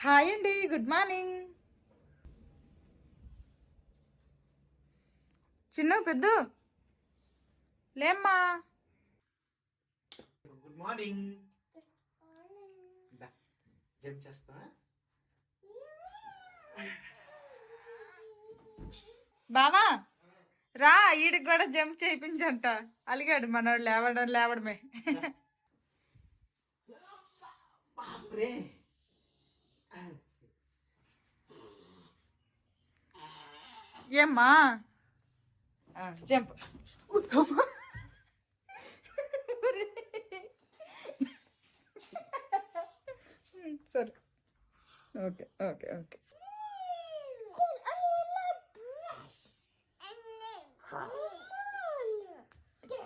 Hi అండి good morning. చిన్న పెద్ద. లేమ్మా. Good morning. జంప్ చేస్తా. బావా రా ఈడికి కూడా జంప్ చేయించంట. అలిగాడు మనోడు లేవడం లేవడమే. ఏమ్మా? జంప్. సరే. Okay okay okay.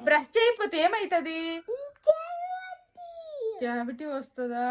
బ్రష్ చేయకపోతే ఏమైతుంది? క్యావిటీ వస్తుందా?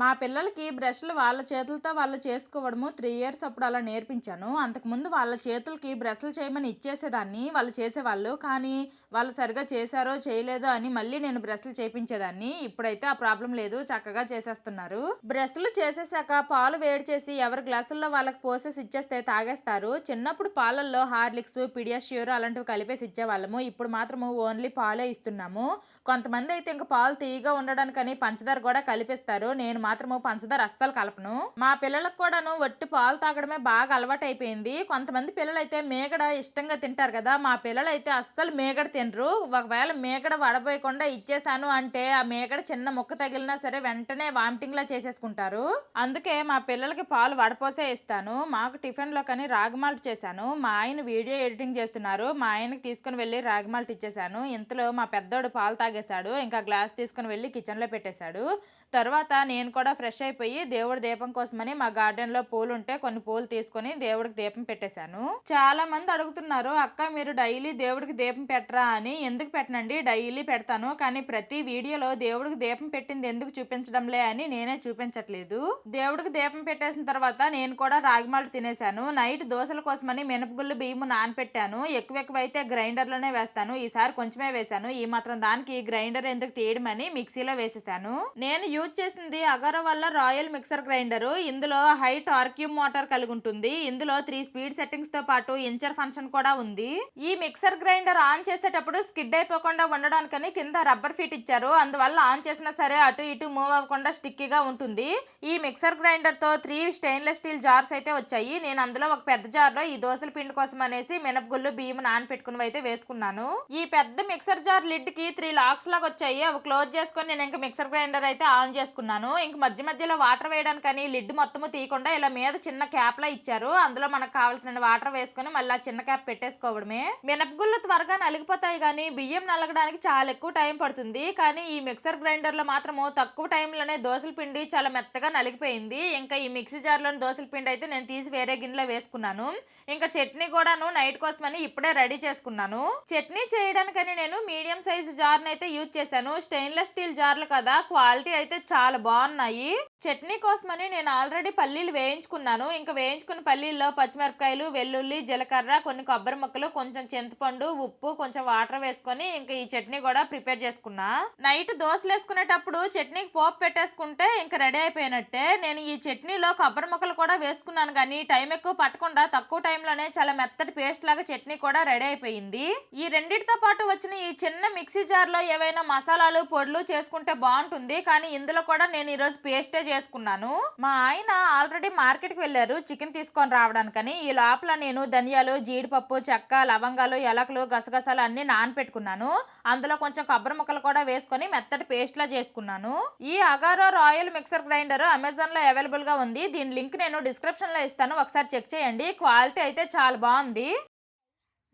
మా పిల్లలకి బ్రష్లు వాళ్ళ చేతులతో వాళ్ళు చేసుకోవడము త్రీ ఇయర్స్ అప్పుడు అలా నేర్పించాను. అంతకుముందు వాళ్ళ చేతులకి బ్రష్లు చేయమని ఇచ్చేసేదాన్ని వాళ్ళు చేసేవాళ్ళు. కానీ వాళ్ళు సరిగా చేశారో చేయలేదో అని మళ్ళీ నేను బ్రష్లు చేపించేదాన్ని. ఇప్పుడైతే ఆ ప్రాబ్లం లేదు చక్కగా చేసేస్తున్నారు. బ్రష్లు చేసేసాక పాలు వేడి చేసి ఎవరి గ్లాసుల్లో వాళ్ళకి పోసేసి ఇచ్చేస్తే తాగేస్తారు. చిన్నప్పుడు పాలల్లో హార్లిక్స్ పిడియాష్యూర్ అలాంటివి కలిపేసి ఇచ్చేవాళ్ళము. ఇప్పుడు మాత్రము ఓన్లీ పాలే ఇస్తున్నాము. కొంతమంది అయితే ఇంకా పాలు తీయగా ఉండడానికని పంచదార కూడా కలిపిస్తారు. నేను మాత్రము పంచదార అస్సలు కలపను. మా పిల్లలకు కూడాను వట్టి పాలు తాగడమే బాగా అలవాటు అయిపోయింది కొంతమంది పిల్లలు అయితే మేగడ ఇష్టంగా తింటారు కదా మా పిల్లలు అయితే అస్సలు మేగడ తినరు. ఒకవేళ మేగడ వడబోయకుండా ఇచ్చేసాను అంటే ఆ మేగడ చిన్న ముక్క తగిలినా సరే వెంటనే వామిటింగ్ లా చేసేసుకుంటారు. అందుకే మా పిల్లలకి పాలు వడపోసే ఇస్తాను. మాకు టిఫిన్లో కానీ రాగమాల్ట్ చేశాను. మా ఆయన వీడియో ఎడిటింగ్ చేస్తున్నారు. మా ఆయనకి తీసుకుని వెళ్ళి రాగమాల్ట్ ఇచ్చేసాను ఇంతలో మా పెద్దోడు పాలు తాగేశాడు. ఇంకా గ్లాస్ తీసుకుని వెళ్ళి కిచెన్లో పెట్టేశాడు. తర్వాత నేను కూడా ఫ్రెష్ అయిపోయి దేవుడి దీపం కోసమని మా గార్డెన్లో పూలు ఉంటే కొన్ని పూలు తీసుకొని దేవుడికి దీపం పెట్టేశాను. చాలా మంది అడుగుతున్నారు అక్క మీరు డైలీ దేవుడికి దీపం పెట్టరా? అని. ఎందుకు పెట్టనండి? డైలీ పెడతాను కానీ ప్రతి వీడియోలో దేవుడికి దీపం పెట్టింది ఎందుకు చూపించడంలే? అని నేనే చూపించట్లేదు. దేవుడికి దీపం పెట్టేసిన తర్వాత నేను కూడా రాగిమాలు తినేశాను. నైట్ దోశల కోసమని మినపగుళ్ళు బియ్యం నానపెట్టాను. ఎక్కువ ఎక్కువ అయితే గ్రైండర్లోనే వేస్తాను. ఈసారి కొంచెమే వేశాను. ఈ మాత్రం దానికి గ్రైండర్ ఎందుకు తీయడమని మిక్సీలో వేసేసాను నేను యూజ్ చేసింది అగర వల్ల రాయల్ మిక్సర్ గ్రైండర్. ఇందులో హై టార్క్యూమ్ మోటార్ కలిగి ఉంటుంది ఇందులో త్రీ స్పీడ్ సెట్టింగ్స్తో పాటు ఇంచర్ ఫంక్షన్ కూడా ఉంది. ఈ మిక్సర్ గ్రైండర్ ఆన్ చేసేటప్పుడు స్కిడ్ అయిపోకుండా ఉండడానికని కింద రబ్బర్ ఫీట్ ఇచ్చారు. అందువల్ల ఆన్ చేసినా సరే అటు ఇటు మూవ్ అవ్వకుండా స్టిక్కీగా ఉంటుంది. ఈ మిక్సర్ గ్రైండర్తో త్రీ స్టెయిన్లెస్ స్టీల్ జార్స్ అయితే వచ్చాయి. నేను అందులో ఒక పెద్ద జార్లో ఈ దోశల పిండి కోసం అనేసి మినపగుళ్ళు బియ్యం నానపెట్టుకుని అయితే వేసుకున్నాను. ఈ పెద్ద మిక్సర్ జార్ లిడ్కి త్రీ లాక్స్ లాగా వచ్చాయి. అవి క్లోజ్ చేసుకొని నేను ఇంకా మిక్సర్ గ్రైండర్ అయితే ఆన్ చేసుకున్నాను. ఇంక మధ్య మధ్యలో వాటర్ వేయడానికని లిడ్ మొత్తము తీయకుండా ఇలా మీద చిన్న క్యాప్లా ఇచ్చారు. అందులో మనకు కావాల్సిన వాటర్ వేసుకొని మళ్ళీ చిన్న క్యాప్ పెట్టేసుకోవడమే. మినపగుళ్ళు త్వరగా నలిగిపోతాయి కానీ బియ్యం నలగడానికి చాలా ఎక్కువ టైం పడుతుంది. కానీ ఈ మిక్సర్ గ్రైండర్లో మాత్రము తక్కువ టైంలోనే దోశల పిండి చాలా మెత్తగా నలిగిపోయింది. ఇంకా ఈ మిక్సీ జార్లోని దోశల పిండి అయితే నేను తీసి వేరే గిన్నెలో వేసుకున్నాను. ఇంకా చట్నీ కూడాను నైట్ కోసమని ఇప్పుడే రెడీ చేసుకున్నాను. చట్నీ చేయడానికని నేను మీడియం సైజ్ జార్ని అయితే యూజ్ చేశాను. స్టెయిన్లెస్ స్టీల్ జార్లు కదా క్వాలిటీ అయితే చాలా బాగున్నాయి. చట్నీ కోసమని నేను ఆల్రెడీ పల్లీలు వేయించుకున్నాను. ఇంకా వేయించుకున్న పల్లీల్లో పచ్చిమిరపకాయలు వెల్లుల్లి జీలకర్ర కొన్ని కొబ్బరి ముక్కలు కొంచెం చింతపండు ఉప్పు కొంచెం వాటర్ వేసుకొని ఇంకా ఈ చట్నీ కూడా ప్రిపేర్ చేసుకున్నా. నైట్ దోశలు వేసుకునేటప్పుడు చట్నీకి పోపు పెట్టేసుకుంటే ఇంకా రెడీ అయిపోయినట్టే. నేను ఈ చట్నీలో కొబ్బరి ముక్కలు కూడా వేసుకున్నాను కానీ టైం ఎక్కువ పట్టకుండా తక్కువ టైంలోనే చాలా మెత్తటి పేస్ట్ లాగా చట్నీ కూడా రెడీ అయిపోయింది. ఈ రెండింటితో పాటు వచ్చిన ఈ చిన్న మిక్సీ జార్లో ఏవైనా మసాలాలు పొడులు చేసుకుంటే బాగుంటుంది. కానీ ఇందులో కూడా నేను ఈరోజు పేస్టే చేసుకున్నాను. మా ఆయన ఆల్రెడీ మార్కెట్కి వెళ్ళారు చికెన్ తీసుకొని రావడానికని. ఈ లోపల నేను ధనియాలు జీడిపప్పు చెక్క లవంగాలు ఎలకలు గసగసాలు అన్ని నానపెట్టుకున్నాను. అందులో కొంచెం కొబ్బరి ముక్కలు కూడా వేసుకొని మెత్తటి పేస్ట్ లా చేసుకున్నాను. ఈ అగారో రాయల్ మిక్సర్ గ్రైండర్ అమెజాన్లో అవైలబుల్గా ఉంది. దీని లింక్ నేను డిస్క్రిప్షన్లో ఇస్తాను. ఒకసారి చెక్ చేయండి. క్వాలిటీ అయితే చాలా బాగుంది.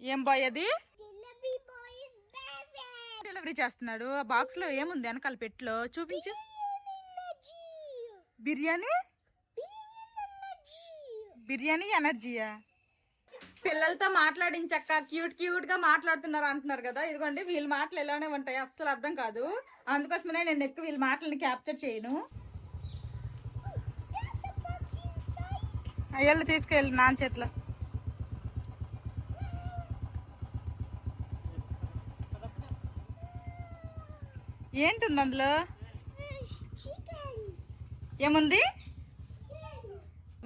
ఏం బాయ్ అది? డెలివరీ చేస్తున్నాడు. ఆ బాక్స్లో ఏముంది వెనకాల పెట్లో చూపించు. బిర్యానీ? బిర్యానీ ఎనర్జీయా? పిల్లలతో మాట్లాడించక్క క్యూట్ క్యూట్గా మాట్లాడుతున్నారు అంటున్నారు కదా. ఇదిగోండి వీళ్ళ మాటలు ఎలానే ఉంటాయి. అస్సలు అర్థం కాదు. అందుకోసమనే నేను ఎక్కువ వీళ్ళ మాటలని క్యాప్చర్ చేయను. అయ్యళ్ళు తీసుకెళ్ళి నాన్న చేతిలో. ఏంటుంది అందులో. ఏముంది Chicken.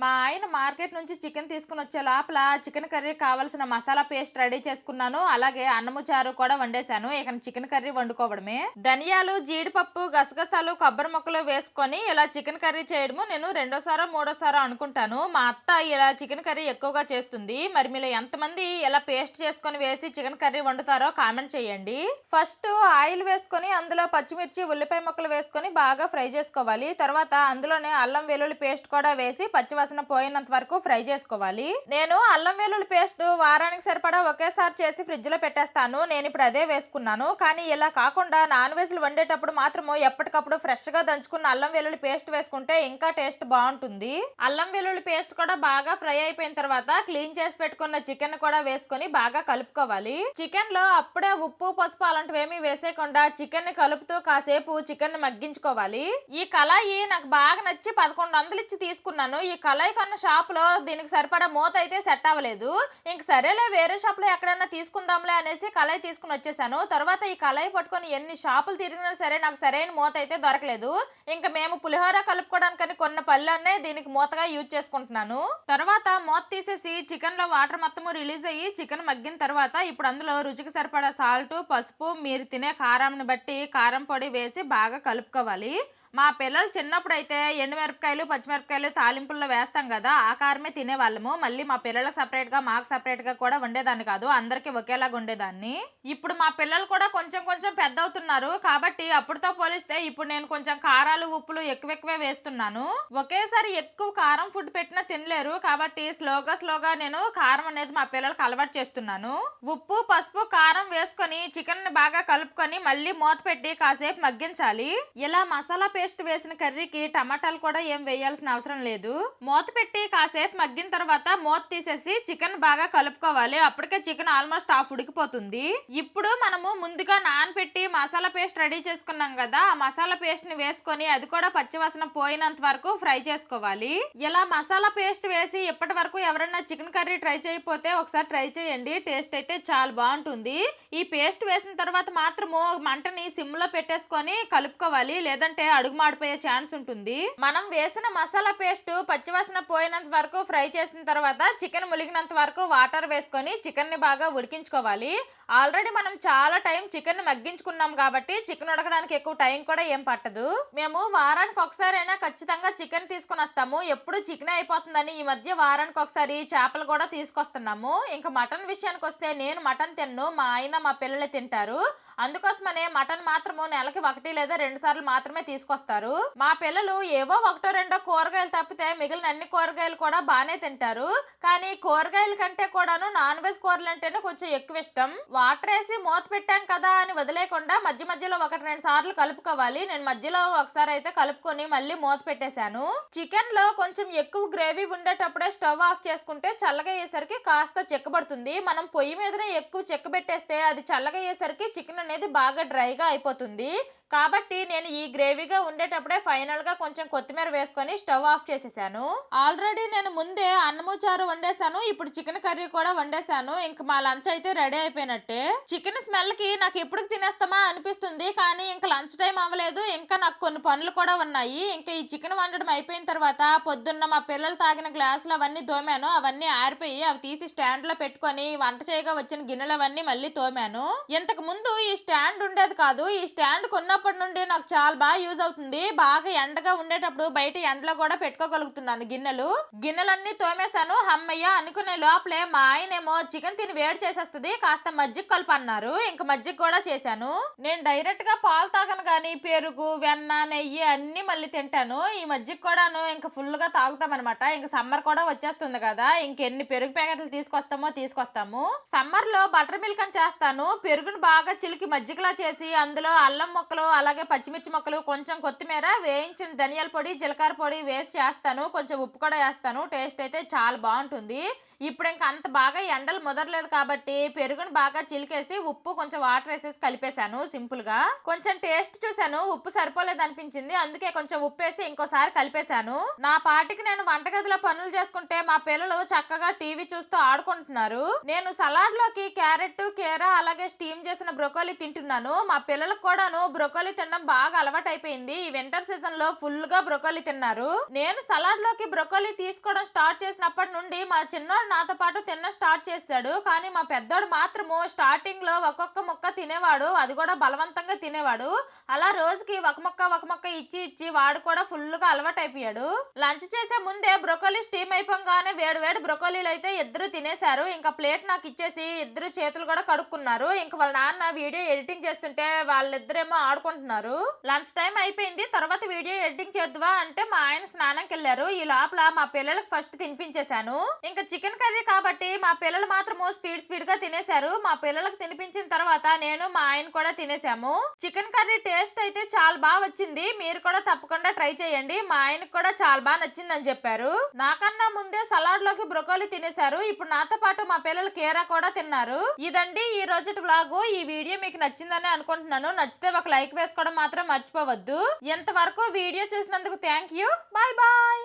మా ఆయన మార్కెట్ నుంచి చికెన్ తీసుకుని వచ్చే లోపల చికెన్ కర్రీ కావాల్సిన మసాలా పేస్ట్ రెడీ చేసుకున్నాను. అలాగే అన్నము చారు కూడా వండేశాను. ఇక చికెన్ కర్రీ వండుకోవడమే. ధనియాలు జీడిపప్పు గసగసాలు కొబ్బరి ముక్కలు వేసుకొని ఇలా చికెన్ కర్రీ చేయడము నేను రెండోసారో మూడోసారో అనుకుంటాను. మా అత్త ఇలా చికెన్ కర్రీ ఎక్కువగా చేస్తుంది. మరి మీరు ఎంతమంది ఇలా పేస్ట్ చేసుకొని వేసి చికెన్ కర్రీ వండుతారో కామెంట్ చేయండి. ఫస్ట్ ఆయిల్ వేసుకొని అందులో పచ్చిమిర్చి ఉల్లిపాయ ముక్కలు వేసుకొని బాగా ఫ్రై చేసుకోవాలి. తర్వాత అందులోనే అల్లం వెల్లుల్లి పేస్ట్ కూడా వేసి వాసన పోయినంత వరకు ఫ్రై చేసుకోవాలి. నేను అల్లం వెల్లుల్లి పేస్ట్ వారానికి సరిపడా ఒకేసారి చేసి ఫ్రిడ్జ్లో పెట్టేస్తాను. నేను ఇప్పుడు అదే వేసుకున్నాను. కానీ ఇలా కాకుండా నాన్ వెజ్లు వండేటప్పుడు మాత్రము ఎప్పటికప్పుడు ఫ్రెష్గా దంచుకున్న అల్లం వెల్లుల్లి పేస్ట్ వేసుకుంటే ఇంకా టేస్ట్ బాగుంటుంది. అల్లం వెల్లుల్లి పేస్ట్ కూడా బాగా ఫ్రై అయిపోయిన తర్వాత క్లీన్ చేసి పెట్టుకున్న చికెన్ కూడా వేసుకొని బాగా కలుపుకోవాలి. చికెన్లో అప్పుడే ఉప్పు పసుపు అలాంటివి ఏమీ వేసేయకుండా చికెన్ని కలుపుతూ కాసేపు చికెన్ని మగ్గించుకోవాలి. ఈ కళాయి నాకు బాగా నచ్చి పదకొండు వందలు ఇచ్చి తీసుకున్నాను. ఈ కళాయి కొన్న షాప్లో దీనికి సరిపడా మూత అయితే సెట్ అవ్వలేదు. ఇంక సరేలే వేరే షాప్లో ఎక్కడైనా తీసుకుందాంలే అనేసి కళాయి తీసుకుని వచ్చేసాను. తర్వాత ఈ కళాయి పట్టుకొని ఎన్ని షాపులు తిరిగినా సరే నాకు సరైన మూత అయితే దొరకలేదు. ఇంకా మేము పులిహోర కలుపుకోవడానికని కొన్న పళ్ళనే దీనికి మూతగా యూజ్ చేసుకుంటున్నాను. తర్వాత మూత తీసేసి చికెన్లో వాటర్ మొత్తము రిలీజ్ అయ్యి చికెన్ మగ్గిన తర్వాత ఇప్పుడు అందులో రుచికి సరిపడా సాల్ట్ పసుపు మీరు తినే కారంని బట్టి కారం పొడి వేసి బాగా కలుపుకోవాలి. మా పిల్లలు చిన్నప్పుడు అయితే ఎండుమిరపకాయలు పచ్చిమిరపకాయలు తాలింపుల్లో వేస్తాం కదా ఆ కారమే తినేవాళ్ళము. మళ్ళీ మా పిల్లలకు సపరేట్గా మాకు సపరేట్గా కూడా వండేదాన్ని కాదు. అందరికీ ఒకేలాగా ఉండేదాన్ని ఇప్పుడు మా పిల్లలు కూడా కొంచెం కొంచెం పెద్ద అవుతున్నారు కాబట్టి అప్పుడుతో పోలిస్తే ఇప్పుడు నేను కొంచెం కారాలు ఉప్పులు ఎక్కువ ఎక్కువే వేస్తున్నాను. ఒకేసారి ఎక్కువ కారం ఫుడ్ పెట్టినా తినలేరు. కాబట్టి స్లోగా స్లోగా నేను కారం అనేది మా పిల్లలకు అలవాటు చేస్తున్నాను. ఉప్పు పసుపు కారం వేసుకొని చికెన్ బాగా కలుపుకొని మళ్ళీ మూత పెట్టి కాసేపు మగ్గించాలి. ఇలా మసాలా పేస్ట్ వేసిన కర్రీకి టమాటాలు కూడా ఏం వేయాల్సిన అవసరం లేదు. మూత పెట్టి కాసేపు మగ్గిన తర్వాత మూత తీసేసి చికెన్ బాగా కలుపుకోవాలి. అప్పటికే చికెన్ ఆల్మోస్ట్ హాఫ్ ఉడికిపోతుంది. ఇప్పుడు మనము ముందుగా నానబెట్టి మసాలా పేస్ట్ రెడీ చేసుకున్నాం కదా ఆ మసాలా పేస్ట్ని వేసుకొని అది కూడా పచ్చివాసన పోయినంత వరకు ఫ్రై చేసుకోవాలి. ఇలా మసాలా పేస్ట్ వేసి ఇప్పటి వరకు ఎవరైనా చికెన్ కర్రీ ట్రై చేయకపోతే ఒకసారి ట్రై చేయండి. టేస్ట్ అయితే చాలా బాగుంటుంది. ఈ పేస్ట్ వేసిన తర్వాత మాత్రము మంటని సిమ్లో పెట్టేసుకొని కలుపుకోవాలి. లేదంటే అడుగు మాడిపోయే ఛాన్స్ ఉంటుంది. మనం వేసిన మసాలా పేస్ట్ పచ్చివాసన పోయినంత వరకు ఫ్రై చేసిన తర్వాత చికెన్ ములిగినంత వరకు వాటర్ వేసుకొని చికెన్ని బాగా ఉడికించుకోవాలి. ఆల్రెడీ మనం చాలా టైం చికెన్ మగ్గించుకున్నాం కాబట్టి చికెన్ ఉడకడానికి ఎక్కువ టైం కూడా ఏం పట్టదు. మేము వారానికి ఒకసారైనా ఖచ్చితంగా చికెన్ తీసుకొని వస్తాము. ఎప్పుడు చికెన్ అయిపోతుందని ఈ మధ్య వారానికి ఒకసారి చేపలు కూడా తీసుకొస్తున్నాము. ఇంకా మటన్ విషయానికి వస్తే నేను మటన్ తిన్ను మా ఆయన మా పిల్లలే తింటారు. అందుకోసమనే మటన్ మాత్రము నెలకి ఒకటి లేదా రెండు సార్లు మాత్రమే తీసుకొస్తారు. మా పిల్లలు ఏవో ఒకటో రెండో కూరగాయలు తప్పితే మిగిలిన అన్ని కూరగాయలు కూడా బాగానే తింటారు. కానీ కూరగాయల కంటే కూడాను నాన్ వెజ్ కూరలు అంటేనే కొంచెం ఎక్కువ ఇష్టం. వాటర్ వేసి మూత పెట్టాం కదా అని వదిలేకుండా మధ్య మధ్యలో ఒకటి రెండు సార్లు కలుపుకోవాలి. నేను మధ్యలో ఒకసారి అయితే కలుపుకొని మళ్ళీ మూత పెట్టేశాను. చికెన్లో కొంచెం ఎక్కువ గ్రేవీ ఉండేటప్పుడే స్టవ్ ఆఫ్ చేసుకుంటే చల్లగా అయ్యేసరికి కాస్త చెక్కబడుతుంది. మనం పొయ్యి మీదనే ఎక్కువ చెక్క పెట్టేస్తే అది చల్లగా అయ్యేసరికి చికెన్ అనేది బాగా డ్రైగా అయిపోతుంది. కాబట్టి నేను ఈ గ్రేవీగా ఉండేటప్పుడే ఫైనల్గా కొంచెం కొత్తిమీర వేసుకొని స్టవ్ ఆఫ్ చేసేసాను. ఆల్రెడీ నేను ముందే అన్నము చారు వండేసాను ఇప్పుడు చికెన్ కర్రీ కూడా వండేసాను ఇంక మా లంచ్ అయితే రెడీ అయిపోయినట్టు. చికెన్ స్మెల్కి నాకు ఎప్పుడు తినేస్తామా అనిపిస్తుంది కానీ ఇంకా లంచ్ టైం అవ్వలేదు. ఇంకా నాకు కొన్ని పనులు కూడా ఉన్నాయి. ఇంకా ఈ చికెన్ వండడం అయిపోయిన తర్వాత పొద్దున్న మా పిల్లలు తాగిన గ్లాసులు అవన్నీ తోమాను. అవన్నీ ఆరిపోయి అవి తీసి స్టాండ్లో పెట్టుకొని వంట చేయగా వచ్చిన గిన్నెలు అవన్నీ మళ్ళీ తోమాను. ఇంతకు ముందు ఈ స్టాండ్ ఉండేది కాదు. ఈ స్టాండ్ కొన్నప్పటి నుండి నాకు చాలా బాగా యూజ్ అవుతుంది. బాగా ఎండగా ఉండేటప్పుడు బయట ఎండలో కూడా పెట్టుకోగలుగుతున్నాను గిన్నెలు. గిన్నెలన్నీ తోమేశాను. హమ్మయ్య అనుకునే లోపలే మా ఆయనేమో చికెన్ తిని వేడి చేసేస్తుంది. కాస్త మజ్జిగ కలుపు అన్నారు. ఇంకా మజ్జిగ కూడా చేశాను. నేను డైరెక్ట్గా పాలు తాగను కానీ పెరుగు వెన్న నెయ్యి అన్ని మళ్ళీ తింటాను. ఈ మజ్జిగ కూడాను ఇంకా ఫుల్గా తాగుతాం అనమాట ఇంకా సమ్మర్ కూడా వచ్చేస్తుంది కదా. ఇంకెన్ని పెరుగు ప్యాకెట్లు తీసుకొస్తామో తీసుకొస్తాము. సమ్మర్లో బటర్ మిల్క్ అని చేస్తాను. పెరుగును బాగా చిలికి మజ్జిగలా చేసి అందులో అల్లం ముక్కలు అలాగే పచ్చిమిర్చి ముక్కలు కొంచెం కొత్తిమీర వేయించిన ధనియాల పొడి జీలకర్ర పొడి వేసి చేస్తాను. కొంచెం ఉప్పు కూడా వేస్తాను. టేస్ట్ అయితే చాలా బాగుంటుంది. ఇప్పుడు ఇంకా అంత బాగా ఎండలు ముదరలేదు కాబట్టి పెరుగును బాగా చిలికేసి ఉప్పు కొంచెం వాటర్ వేసేసి కలిపేశాను సింపుల్గా కొంచెం టేస్ట్ చూశాను ఉప్పు సరిపోలేదు అనిపించింది. అందుకే కొంచెం ఉప్పు వేసి ఇంకోసారి కలిపేశాను. నా పాటికి నేను వంటగదిలో పనులు చేసుకుంటే మా పిల్లలు చక్కగా టీవీ చూస్తూ ఆడుకుంటున్నారు. నేను సలాడ్లోకి క్యారెట్ కీరా అలాగే స్టీమ్ చేసిన బ్రొకోలీ తింటున్నాను. మా పిల్లలకు కూడాను బ్రొకోలీ తినడం బాగా అలవాటు అయిపోయింది ఈ వింటర్ సీజన్లో ఫుల్గా బ్రొకోలీ తిన్నారు. నేను సలాడ్లోకి బ్రొకోలీ తీసుకోవడం స్టార్ట్ చేసినప్పటి నుండి మా చిన్నోడు నాతో పాటు తిన్న స్టార్ట్ చేశాడు. కానీ మా పెద్దోడు మాత్రము స్టార్టింగ్లో ఒక్కొక్క ముక్క తినేవాడు. అది కూడా బలవంతంగా తినేవాడు. అలా రోజుకి ఒక ముక్క ఒక ముక్క ఇచ్చి ఇచ్చి వాడు కూడా ఫుల్గా అలవాటు అయిపోయాడు లంచ్ చేసే ముందే బ్రొకోలీ స్టీమ్ అయిపోగానే వేడి వేడి బ్రొకోలీలు అయితే ఇద్దరు తినేశారు. ఇంకా ప్లేట్ నాకు ఇచ్చేసి ఇద్దరు చేతులు కూడా కడుక్కున్నారు. ఇంకా వాళ్ళ నాన్న వీడియో ఎడిటింగ్ చేస్తుంటే వాళ్ళిద్దరేమో ఆడుకుంటున్నారు. లంచ్ టైం అయిపోయింది. తర్వాత వీడియో ఎడిటింగ్ చేద్దువా అంటే మా ఆయన స్నానంకి వెళ్ళారు ఈ లోపల మా పిల్లలకు ఫస్ట్ తినిపించేశాను. ఇంకా చికెన్ కర్రీ కాబట్టి మా పిల్లలు మాత్రము స్పీడ్ స్పీడ్గా తినేశారు. మా పిల్లలకు తినిపించిన తర్వాత నేను మా ఆయన కూడా తినేసాము చికెన్ కర్రీ టేస్ట్ అయితే చాలా బాగా వచ్చింది. మీరు కూడా తప్పకుండా ట్రై చేయండి. మా ఆయనకు కూడా చాలా బాగా నచ్చింది అని చెప్పారు. నాకన్నా ముందే సలాడ్లోకి బ్రొకోలీ తినేశారు. ఇప్పుడు నాతో పాటు మా పిల్లలు కీరా కూడా తిన్నారు. ఇదండి ఈ రోజు బ్లాగ్ ఈ వీడియో మీకు నచ్చిందని అనుకుంటున్నాను. నచ్చితే ఒక లైక్ వేసుకోవడం మాత్రం మర్చిపోవద్దు. ఎంతవరకు వీడియో చూసినందుకు థ్యాంక్ యూ బాయ్ బాయ్